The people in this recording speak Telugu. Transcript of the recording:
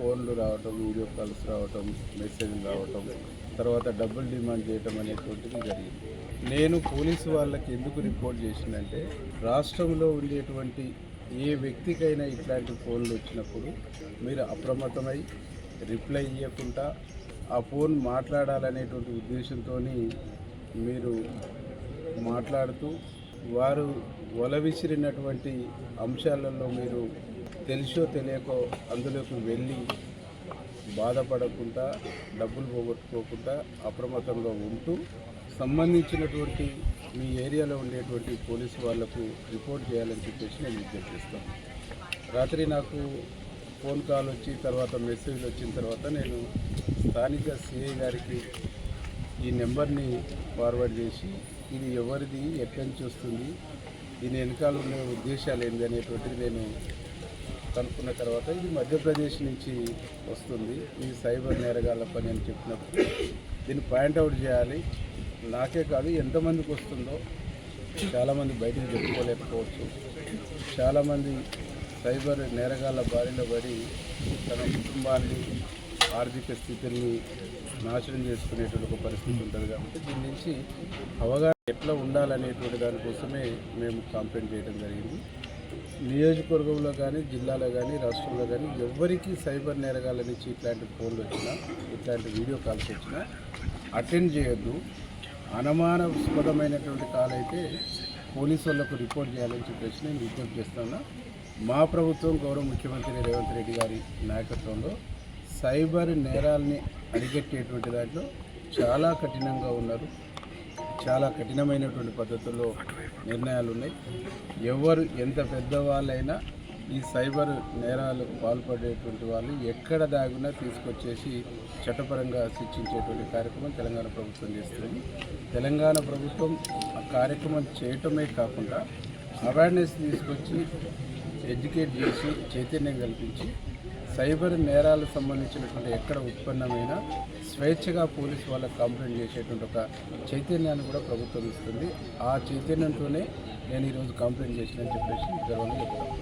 ఫోన్లు రావటం వీడియో కాల్స్ రావటం మెసేజ్లు రావటం తర్వాత డబ్బులు డిమాండ్ చేయటం అనేటువంటిది జరిగింది. నేను పోలీసు వాళ్ళకి ఎందుకు రిపోర్ట్ చేసిందంటే రాష్ట్రంలో ఉండేటువంటి ఏ వ్యక్తికైనా ఇట్లాంటి ఫోన్లు వచ్చినప్పుడు మీరు అప్రమత్తమై రిప్లై ఇవ్వకుండా ఆ ఫోన్ మాట్లాడాలనేటువంటి ఉద్దేశంతో మీరు మాట్లాడుతూ వారు వల విసిరినటువంటి అంశాలలో మీరు తెలిసో తెలియకో అందులోకి వెళ్ళి బాధపడకుండా డబ్బులు పోగొట్టుకోకుండా అప్రమత్తంగా ఉంటూ సంబంధించినటువంటి మీ ఏరియాలో ఉండేటువంటి పోలీసు వాళ్ళకు రిపోర్ట్ చేయాలని చెప్పేసి నేను విజ్ఞప్తి చేస్తాను. రాత్రి నాకు ఫోన్ కాల్ వచ్చి తర్వాత మెసేజ్ వచ్చిన తర్వాత నేను స్థానిక సిఐ గారికి ఈ నెంబర్ని ఫార్వర్డ్ చేసి ఇది ఎవరిది ఎక్కడి నుంచి వస్తుంది దీని వెనకాల ఉన్న ఉద్దేశాలు ఏంది అనేటువంటిది నేను కనుక్కున్న తర్వాత ఇది మధ్యప్రదేశ్ నుంచి వస్తుంది. ఇది సైబర్ నేరగాళ్ళ పని అని చెప్పినప్పుడు దీన్ని పాయింట్అవుట్ చేయాలి. నాకే కాదు ఎంతమందికి వస్తుందో చాలామంది బయటకు చెప్పుకోలేకపోవచ్చు. చాలామంది సైబర్ నేరగాళ్ళ బారిన పడి తన కుటుంబాన్ని ఆర్థిక స్థితిని నాశనం చేసుకునేటువంటి ఒక పరిస్థితి ఉంటుంది కాబట్టి దీని నుంచి అవగాహన ఎట్లా ఉండాలనేటువంటి దానికోసమే మేము కంప్లైంట్ చేయడం జరిగింది. నియోజకవర్గంలో కానీ జిల్లాలో కానీ రాష్ట్రంలో కానీ ఎవరికి సైబర్ నేరగాళ్ళ నుంచి ఇట్లాంటి ఫోన్లు వచ్చినా ఇట్లాంటి వీడియో కాల్స్ వచ్చినా అటెండ్ చేయొద్దు. అనుమానాస్పదమైనటువంటి కాల్ అయితే పోలీసు వాళ్ళకు రిపోర్ట్ చేయాలని చెప్పేసి నేను విజ్ఞప్తి చేస్తున్నా మా ప్రభుత్వం గౌరవ ముఖ్యమంత్రి రేవంత్ రెడ్డి గారి నాయకత్వంలో సైబర్ నేరాల్ని అరికట్టేటువంటి దాంట్లో చాలా కఠినంగా ఉన్నారు. చాలా కఠినమైనటువంటి పద్ధతుల్లో నిర్ణయాలు ఉన్నాయి ఎవరు ఎంత పెద్దవాళ్ళైనా ఈ సైబర్ నేరాలకు పాల్పడేటువంటి వాళ్ళు ఎక్కడ దాగినా తీసుకొచ్చేసి చట్టపరంగా శిక్షించేటువంటి కార్యక్రమం తెలంగాణ ప్రభుత్వం చేస్తుంది. తెలంగాణ ప్రభుత్వం ఆ కార్యక్రమం చేయటమే కాకుండా అవేర్నెస్ తీసుకొచ్చి ఎడ్యుకేట్ చేసి చైతన్యం కల్పించి సైబర్ నేరాలకు సంబంధించినటువంటి ఎక్కడ ఉత్పన్నమైన స్వేచ్ఛగా పోలీసు వాళ్ళకి కంప్లైంట్ చేసేటువంటి ఒక చైతన్యాన్ని కూడా ప్రభుత్వం ఇస్తుంది. ఆ చైతన్యంతోనే నేను ఈరోజు కంప్లైంట్ చేసినని చెప్పేసి గర్వంగా చెప్తాను